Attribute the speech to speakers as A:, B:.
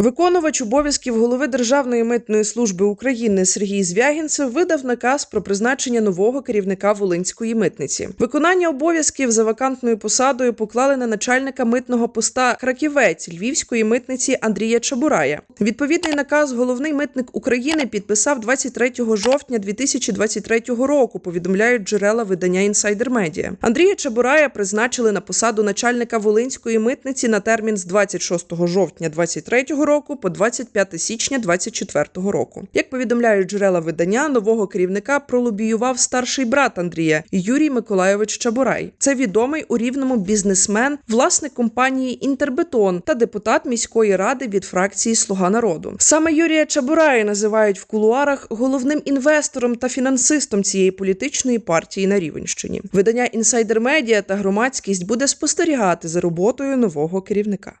A: Виконувач обов'язків голови Державної митної служби України Сергій Звягінцев видав наказ про призначення нового керівника Волинської митниці. Виконання обов'язків за вакантною посадою поклали на начальника митного поста Краківець Львівської митниці Андрія Чабурая. Відповідний наказ головний митник України підписав 23 жовтня 2023 року. Повідомляють джерела видання Інсайдер Медіа. Андрія Чабурая призначили на посаду начальника Волинської митниці на термін з 26 жовтня 2023 року по 25 січня 2024 року. Як повідомляють джерела видання, нового керівника пролобіював старший брат Андрія Юрій Миколайович Чабурай. Це відомий у рівному бізнесмен, власник компанії Інтербетон та депутат міської ради від фракції Слуга народу. Саме Юрія Чабурая називають в кулуарах головним інвестором та фінансистом цієї політичної партії на Рівенщині. Видання Інсайдер Медіа та громадськість буде спостерігати за роботою нового керівника.